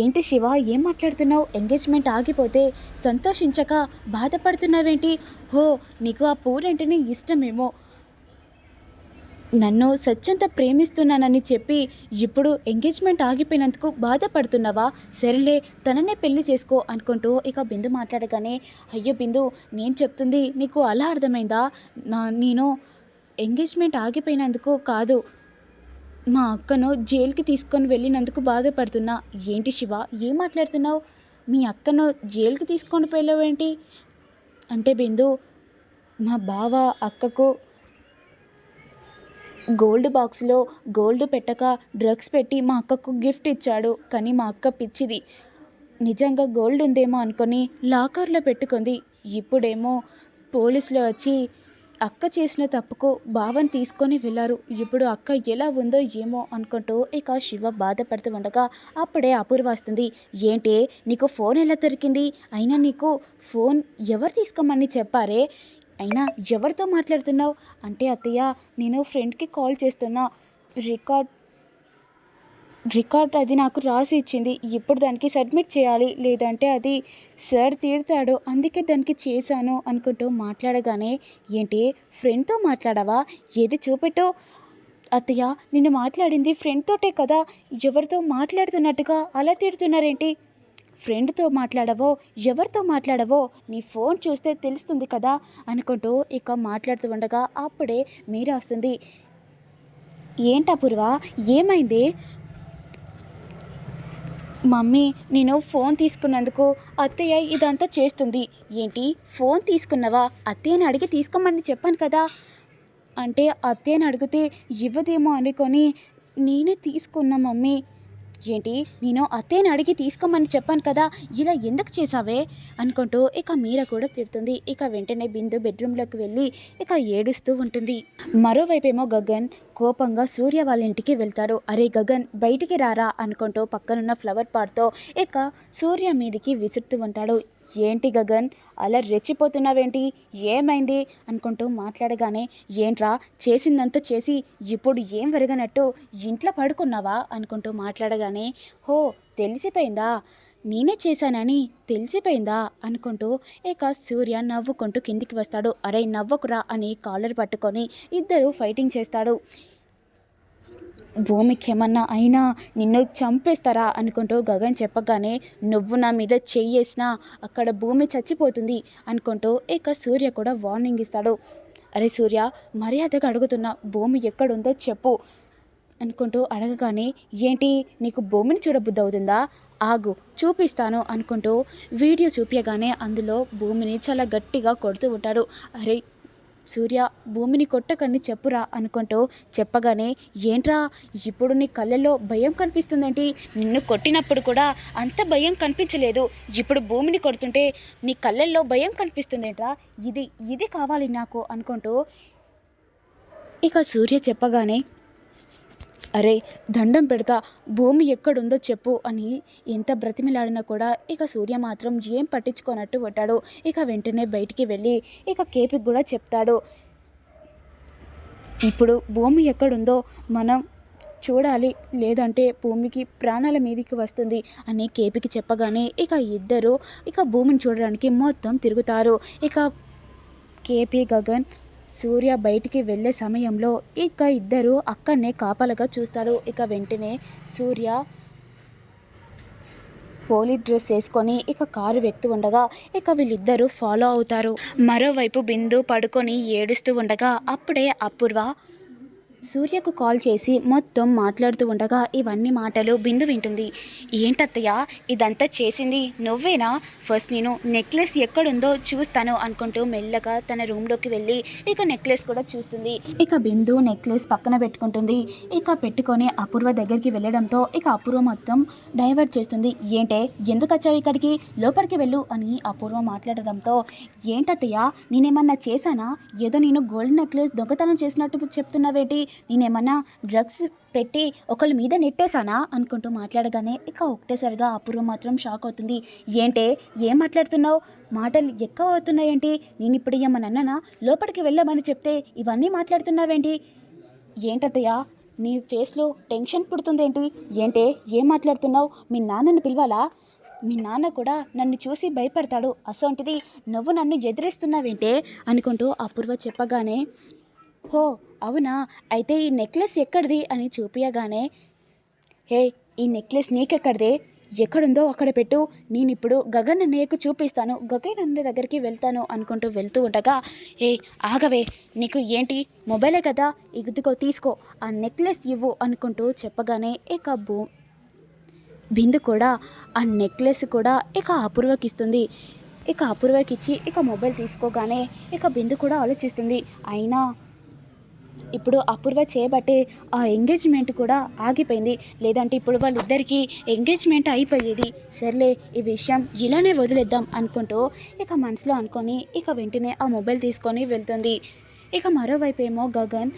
ఏంటి శివ ఏం మాట్లాడుతున్నావు? ఎంగేజ్మెంట్ ఆగిపోతే సంతోషించక బాధపడుతున్నావేంటి? హో నీకు ఆ పూరంటేనే ఇష్టమేమో. నన్ను సత్యంత ప్రేమిస్తున్నానని చెప్పి ఇప్పుడు ఎంగేజ్మెంట్ ఆగిపోయినందుకు బాధపడుతున్నావా? సరేలే తననే పెళ్ళి చేసుకో అనుకుంటూ ఇక బిందు మాట్లాడగానే అయ్యో బిందు నేను చెప్తుంది నీకు అలా అర్థమైందా? నా నేను ఎంగేజ్మెంట్ ఆగిపోయినందుకు కాదు. మా అక్కను జైలుకి తీసుకొని వెళ్ళినందుకు బాధపడుతున్నా. ఏంటి శివ ఏం మాట్లాడుతున్నావు? మీ అక్కను జైలుకి తీసుకొని వెళ్ళవేంటి అంటే బిందు మా బావ అక్కకు గోల్డ్ బాక్స్లో గోల్డ్ పెట్టక డ్రగ్స్ పెట్టి మా అక్కకు గిఫ్ట్ ఇచ్చాడు. కానీ మా అక్క పిచ్చిది. నిజంగా గోల్డ్ ఉందేమో అనుకొని లాకర్లో పెట్టుకుంది. ఇప్పుడేమో పోలీసులు వచ్చి అక్క చేసిన తప్పుకు బావని తీసుకొని వెళ్ళారు. ఇప్పుడు అక్క ఎలా ఉందో ఏమో అనుకుంటూ ఇక శివ బాధపడుతూ ఉండగా అప్పుడే అపూర్వ వస్తుంది. ఏంటి నీకు ఫోన్ ఎలా దొరికింది? అయినా నీకు ఫోన్ ఎవరు తీసుకోమని చెప్పారే? అయినా ఎవరితో మాట్లాడుతున్నావు? అంటే అత్తయ్య నేను ఫ్రెండ్కి కాల్ చేస్తున్నా. రికార్డ్ రికార్డ్ అది నాకు రాసి ఇచ్చింది. ఇప్పుడు దానికి సబ్మిట్ చేయాలి లేదంటే అది సార్ తీరుతాడు. అందుకే దానికి చేశాను అనుకుంటూ మాట్లాడగానే ఏంటి ఫ్రెండ్తో మాట్లాడావా? ఏది చూపెట్టు. అత్తయ్య నిన్ను మాట్లాడింది ఫ్రెండ్తోటే కదా. ఎవరితో మాట్లాడుతున్నట్టుగా అలా తిడుతున్నారేంటి? ఫ్రెండ్తో మాట్లాడవో ఎవరితో మాట్లాడవో? నీ ఫోన్ చూస్తే తెలుస్తుంది కదా అనుకుంటూ ఇక మాట్లాడుతూ ఉండగా అప్పుడే మీరా వస్తుంది. ఏంటపూర్వ ఏమైంది? మమ్మీ నేను ఫోన్ తీసుకున్నందుకు అత్తయ్య ఇదంతా చేస్తుంది. ఏంటి ఫోన్ తీసుకున్నావా? అత్తయ్యని అడిగి తీసుకోమని చెప్పాను కదా. అంటే అత్తయ్యని అడిగితే ఇవ్వదేమో అనుకొని నేనే తీసుకున్నా మమ్మీ. ఏంటి? నేను అత్తయ్యని అడిగి తీసుకోమని చెప్పాను కదా ఇలా ఎందుకు చేసావే అనుకుంటూ ఇక మీర కూడా తిడుతుంది. ఇక వెంటనే బిందు బెడ్రూమ్లోకి వెళ్ళి ఇక ఏడుస్తూ ఉంటుంది. మరోవైపేమో గగన్ కోపంగా సూర్య వాళ్ళ ఇంటికి వెళ్తాడు. అరే గగన్ బయటికి రారా? అనుకుంటూ పక్కనున్న ఫ్లవర్ పాట్తో ఇక సూర్య మీదికి విసురుతూ ఉంటాడు. ఏంటి గగన్? అలా రెచ్చిపోతున్నావేంటి? ఏమైంది? అనుకుంటూ మాట్లాడగానే ఏంట్రా చేసిందంతా చేసి ఇప్పుడు ఏం వెరగనట్టు ఇంట్లో పడుకున్నావా? అనుకుంటూ మాట్లాడగానే హో తెలిసిపోయిందా? నేనే చేశానని తెలిసిపోయిందా? అనుకుంటూ ఇక సూర్య నవ్వుకుంటూ కిందికి వస్తాడు. అరే నవ్వకురా అని కాలర్ పట్టుకొని ఇద్దరు ఫైటింగ్ చేస్తాడు. భూమికి ఏమన్నా అయినా నిన్ను చంపేస్తారా అనుకుంటూ గగన్ చెప్పగానే నువ్వు నా మీద చెయ్యేసినా అక్కడ భూమి చచ్చిపోతుంది అనుకుంటూ ఇక సూర్య కూడా వార్నింగ్ ఇస్తాడు. అరే సూర్య మర్యాదగా అడుగుతున్నా భూమి ఎక్కడుందో చెప్పు అనుకుంటూ అడగగానే ఏంటి నీకు భూమిని చూడబుద్ధి అవుతుందా ఆగు చూపిస్తాను అనుకుంటూ వీడియో చూపించగానే అందులో భూమిని చాలా గట్టిగా కొడుతూ ఉంటాడు. అరే సూర్య భూమిని కొట్టకని చెప్పురా అనుకుంటూ చెప్పగానే ఏంట్రా ఇప్పుడు నీ కళ్ళల్లో భయం కనిపిస్తుందంటే? నిన్ను కొట్టినప్పుడు కూడా అంత భయం కనిపించలేదు. ఇప్పుడు భూమిని కొడుతుంటే నీ కళ్ళల్లో భయం కనిపిస్తుందేంట్రా? ఇది ఇది కావాలి నాకు అనుకుంటూ ఇక సూర్య చెప్పగానే అరే దండం పెడతా భూమి ఎక్కడుందో చెప్పు అని ఎంత బ్రతిమిలాడినా కూడా ఇక సూర్య మాత్రం ఏం పట్టించుకోనట్టు కొట్టాడు. ఇక వెంటనే బయటికి వెళ్ళి ఇక కేపికి కూడా చెప్తాడు. ఇప్పుడు భూమి ఎక్కడుందో మనం చూడాలి లేదంటే భూమికి ప్రాణాల మీదకి వస్తుంది అని కేపికి చెప్పగానే ఇక ఇద్దరు ఇక భూమిని చూడడానికి మొత్తం తిరుగుతారు. ఇక కేపీ గగన్ సూర్య బయటికి వెళ్ళే సమయంలో ఇక ఇద్దరు అక్కడనే కాపలగా చూస్తారు. ఇక వెంటనే సూర్య పోలీస్ డ్రెస్ వేసుకొని ఇక కారు వ్యక్తి ఉండగా ఇక వీళ్ళిద్దరూ ఫాలో అవుతారు. మరోవైపు బిందు పడుకొని ఏడుస్తూ ఉండగా అప్పుడే అపూర్వ సూర్యకు కాల్ చేసి మొత్తం మాట్లాడుతూ ఉండగా ఇవన్నీ మాటలు బిందు వింటుంది. ఏంటత్తయ్య ఇదంతా చేసింది నువ్వేనా? ఫస్ట్ నేను నెక్లెస్ ఎక్కడుందో చూస్తాను అనుకుంటూ మెల్లగా తన రూమ్లోకి వెళ్ళి ఇక నెక్లెస్ కూడా చూస్తుంది. ఇక బిందు నెక్లెస్ పక్కన పెట్టుకుంటుంది. ఇక పెట్టుకొని అపూర్వ దగ్గరికి వెళ్ళడంతో ఇక అపూర్వ మొత్తం డైవర్ట్ చేస్తుంది. ఏంటే ఎందుకు వచ్చావు ఇక్కడికి? లోపలికి వెళ్ళు అని అపూర్వ మాట్లాడడంతో ఏంటత్తయ్య నేనేమన్నా చేశానా? ఏదో నేను గోల్డ్ నెక్లెస్ దొంగతనం చేసినట్టు చెప్తున్నావేటి? నేనేమన్నా డ్రగ్స్ పెట్టి ఒకళ్ళ మీద నెట్టేశానా అనుకుంటూ మాట్లాడగానే ఇక ఒకటేసారిగా అపూర్వ మాత్రం షాక్ అవుతుంది. ఏంటే? ఏం మాట్లాడుతున్నావు? మాటలు ఎక్కువ అవుతున్నాయేంటి? నేను ఇప్పుడు ఏమన్నా అన్నానా? లోపలికి వెళ్ళమని చెప్తే ఇవన్నీ మాట్లాడుతున్నావేంటి? ఏంటత్తయ్యా? నీ ఫేస్లో టెన్షన్ పుడుతుందేంటి? ఏంటే? ఏం మాట్లాడుతున్నావు? మీ నాన్నను పిలవాలా? మీ నాన్న కూడా నన్ను చూసి భయపడతాడు. అసొంటిది నువ్వు నన్ను ఎదిరిస్తున్నావేంటే? అనుకుంటూ అపూర్వ చెప్పగానే హో అవునా? అయితే ఈ నెక్లెస్ ఎక్కడిది? అని చూపించగానే హే ఈ నెక్లెస్ నీకెక్కడిదే? ఎక్కడుందో అక్కడ పెట్టు. నేను ఇప్పుడు గగన్ అన్నయ్యకు చూపిస్తాను. గగన్ అన్నయ్య దగ్గరికి వెళ్తాను అనుకుంటూ వెళ్తూ ఉండగా ఏ ఆగవే నీకు ఏంటి? మొబైలే కదా? ఇదిగో తీసుకో. ఆ నెక్లెస్ ఇవ్వు అనుకుంటూ చెప్పగానే ఇక బూ బిందు కూడా ఆ నెక్లెస్ కూడా ఇక అపూర్వకి ఇస్తుంది ఇక అపూర్వకి ఇచ్చి ఇక మొబైల్ తీసుకోగానే ఇక బిందు కూడా ఆలోచిస్తుంది. అయినా ఇప్పుడు అపూర్వ చేయబట్టే ఆ ఎంగేజ్మెంట్ కూడా ఆగిపోయింది. లేదంటే ఇప్పుడు వాళ్ళిద్దరికీ ఎంగేజ్మెంట్ అయిపోయేది. సర్లే ఈ విషయం ఇలానే వదిలేద్దాం అనుకుంటూ ఇక మనసులో అనుకొని ఇక వెంటనే ఆ మొబైల్ తీసుకొని వెళ్తుంది. ఇక మరోవైపు ఏమో గగన్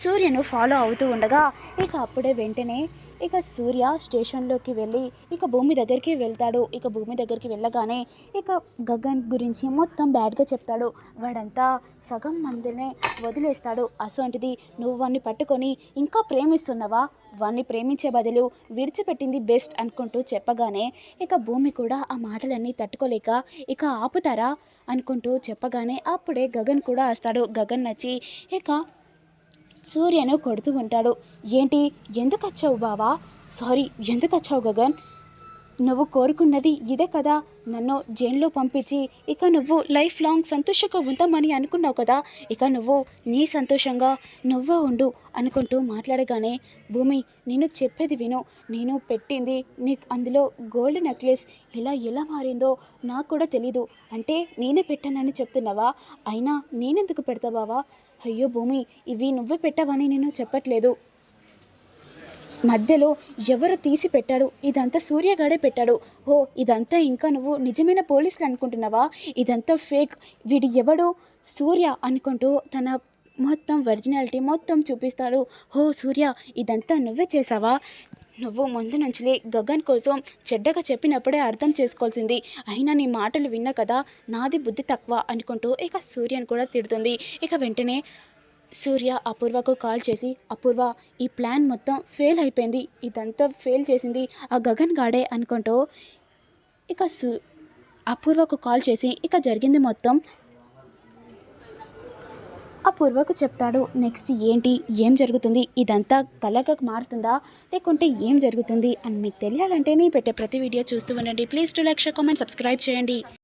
సూర్యను ఫాలో అవుతూ ఉండగా ఇక అప్పుడే వెంటనే ఇక సూర్య స్టేషన్లోకి వెళ్ళి ఇక భూమి దగ్గరికి వెళ్తాడు. ఇక భూమి దగ్గరికి వెళ్ళగానే ఇక గగన్ గురించి మొత్తం బ్యాడ్గా చెప్తాడు. వాడంతా సగం మందినే వదిలేస్తాడు. అసొంటిది నువ్వు వాడిని పట్టుకొని ఇంకా ప్రేమిస్తున్నావా? వాడిని ప్రేమించే బదులు విడిచిపెట్టింది బెస్ట్ అనుకుంటూ చెప్పగానే ఇక భూమి కూడా ఆ మాటలన్నీ తట్టుకోలేక ఇక ఆపుతారా? అనుకుంటూ చెప్పగానే అప్పుడే గగన్ కూడా వస్తాడు. గగన్ నచ్చి ఇక సూర్యను కొడుతూ ఉంటాడు. ఏంటి? ఎందుకు వచ్చావు బావా? సారీ ఎందుకు వచ్చావు గగన్? నువ్వు కోరుకున్నది ఇదే కదా. నన్ను జైల్లో పంపించి ఇక నువ్వు లైఫ్ లాంగ్ సంతోషంగా ఉందామని అనుకున్నావు కదా ఇక నువ్వు నీ సంతోషంగా నువ్వే ఉండు అనుకుంటూ మాట్లాడగానే భూమి నేను చెప్పేది విను. నేను పెట్టింది నీకు అందులో గోల్డ్ నెక్లెస్ ఇలా ఎలా మారిందో నాకు కూడా తెలీదు. అంటే నేనే పెట్టానని చెప్తున్నావా? అయినా నేనెందుకు పెడతా బావా అయ్యో భూమి ఇవి నువ్వే పెట్టావని నేను చెప్పట్లేదు. మధ్యలో ఎవరు తీసి పెట్టాడు? ఇదంతా సూర్యగాడే పెట్టాడు. ఓ ఇదంతా ఇంకా నువ్వు నిజమైన పోలీసులు అనుకుంటున్నావా? ఇదంతా ఫేక్. వీడు ఎవడు? సూర్య అనుకుంటూ తన మొత్తం ఒరిజినాలిటీ మొత్తం చూపిస్తాడు. ఓ సూర్య ఇదంతా నువ్వే చేసావా నువ్వు ముందు నుంచి గగన్ కోసం చెడ్డగా చెప్పినప్పుడే అర్థం చేసుకోవాల్సింది. అయినా నీ మాటలు విన్నా కదా? నాది బుద్ధి తక్కువ అనుకుంటూ ఇక సూర్యను కూడా తిడుతుంది. ఇక వెంటనే సూర్య అపూర్వకు కాల్ చేసి అపూర్వ ఈ ప్లాన్ మొత్తం ఫెయిల్ అయిపోయింది. ఇదంతా ఫెయిల్ చేసింది ఆ గగన్ గాడే అనుకుంటూ ఇక సు అపూర్వకు కాల్ చేసి ఇక జరిగింది మొత్తం అపూర్వకు చెప్తాడు. నెక్స్ట్ ఏంటి? ఏం జరుగుతుంది? ఇదంతా కలగా మారుతుందా? లేకుంటే ఏం జరుగుతుంది? అని మీకు తెలియాలంటే నేను పెట్టే ప్రతి వీడియో చూస్తూ ఉండండి. Please to like share comment subscribe చేయండి.